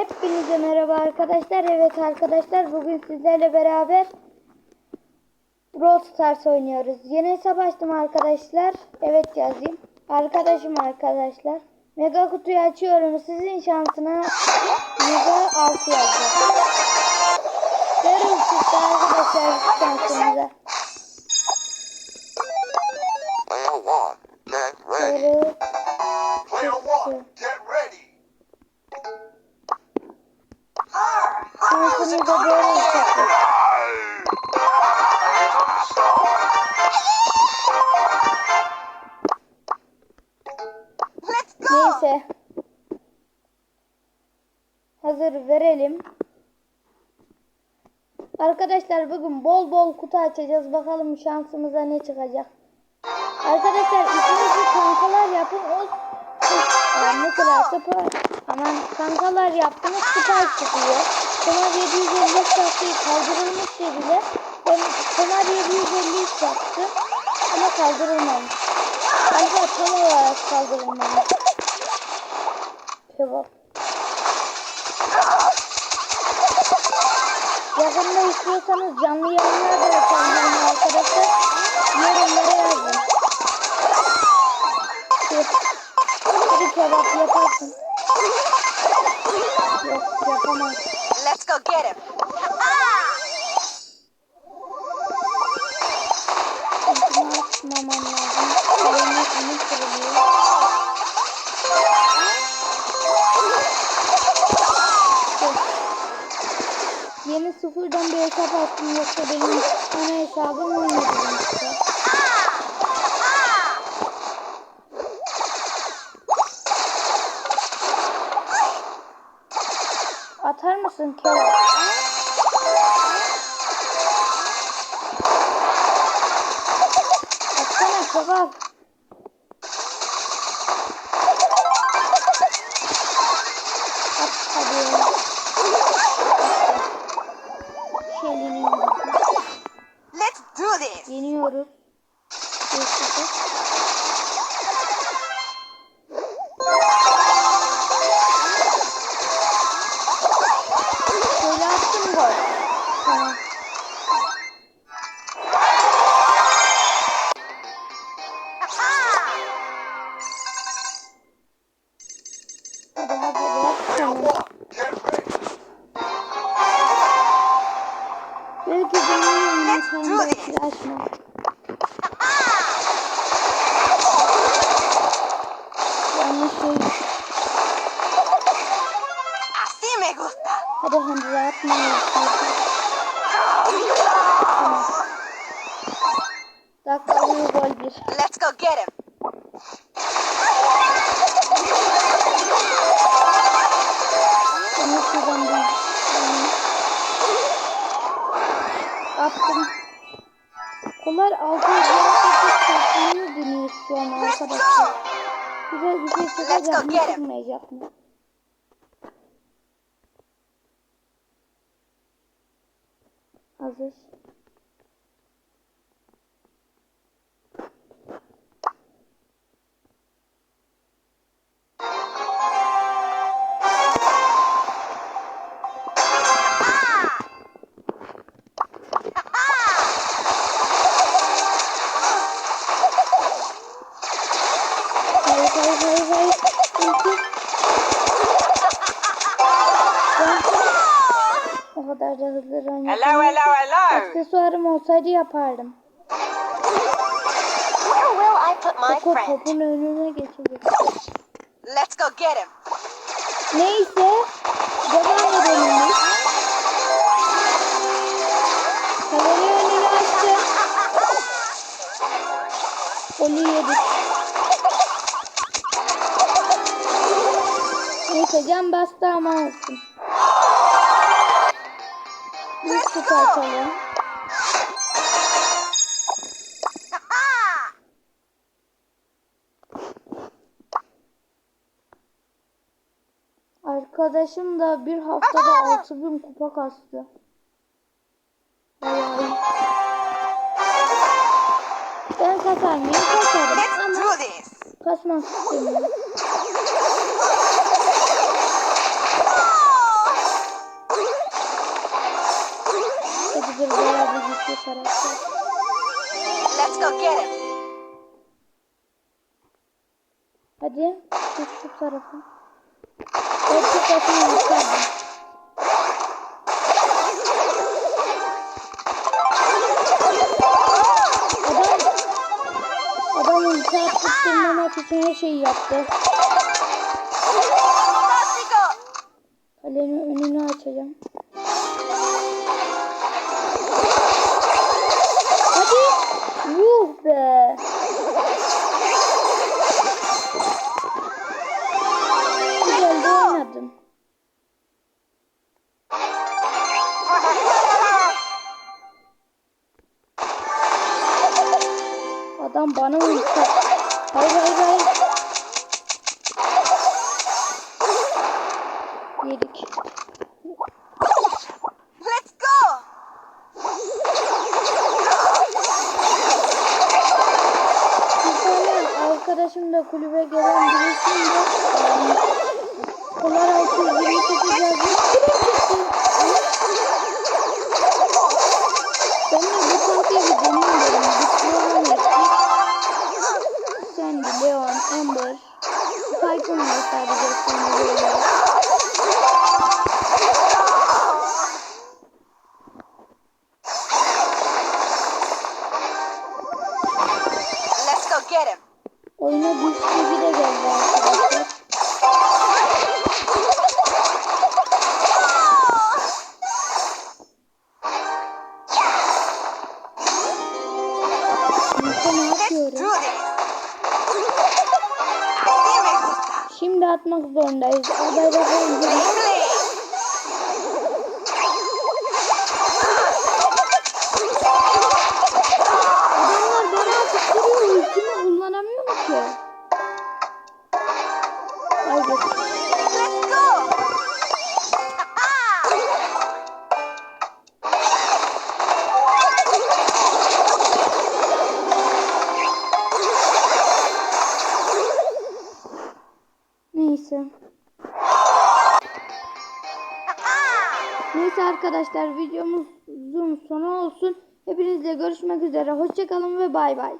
Hepinize merhaba arkadaşlar. Evet arkadaşlar bugün sizlerle beraber Brawl Stars oynuyoruz. Yeni hesap açtım arkadaşlar. Evet yazayım. Arkadaşım arkadaşlar. Mega kutuyu açıyorum. Sizin şansına Mega 6 yazacağım. Görün çıktı arkadaşlar şansınıza. Player one, şansınıza böyle go! Neyse. Hazır verelim. Arkadaşlar bugün bol bol kutu açacağız. Bakalım şansımıza ne çıkacak. Arkadaşlar isminizi kankalar yapın. O yani mesela spor aman kankalar yaptınız süper çıkıyor. Kenar 750 şarkıyı kaldırılmış dediler. Ben Kenar 750 yaptım ama kaldırılmamış. Galiba tam olarak kaldırılmamış. Kebap. Yakında istiyorsanız canlı yayınlar da yapalım arkadaşlar. Yorumlara yazın. Kebap yaparsın. Yok yapamam. Let's go get him! Bunu atmamam lazım. Elimi onu kırılıyor. Yeni sıfırdan bir hesap açtım yoksa benim ana hesabım oynadı mısın. At hadi. Şelini Let's do this! yeniyoruz. Bir Dakika gol bir. Let's go get him! Onu kazandım. Attım. Onlar 668 takımını dönüyor şu an arkadaşlar. Güzel bir şey him. çıkmayacak mı? Hazır. Hello, hello! Aksesuarım olsaydı yapardım. Where will I put my Topu friend? topun önüne geçecek. Let's go get him! Neyse. Devam edelim biz. Kamerayı önüne açtım. Golü yedik. Neyse can bastı ama olsun. Açalım. Arkadaşım da bir haftada 6000 kupa kastı. Bayağı. Ben kasar mıyım? Kasarım ama kasmak istemiyorum. İki tarafta. Let's go get him. Hadi şu şu tarafa. Orta takımı yukarıda. Adam Adam ulti attırmamak için her şeyi yaptı. Kalenin önünü açacağım. Yuh be. Adam bana attı. Hayır hayır hayır. Yedik. Let's go. Güzel da kulübe gelen birisiyim de Dolar 628 yazmış. Ben de bu partiye bir deneyim dedim. Sandy, Leon, Amber. Tycoon var sadece sonra böyle. Şimdi atmak zorundayız. Aday bakalım. Adamlar bana atıp duruyor. Ultimi ki. Haydi. Neyse. Neyse arkadaşlar videomuzun sonu olsun. Hepinizle görüşmek üzere. Hoşçakalın ve bay bay.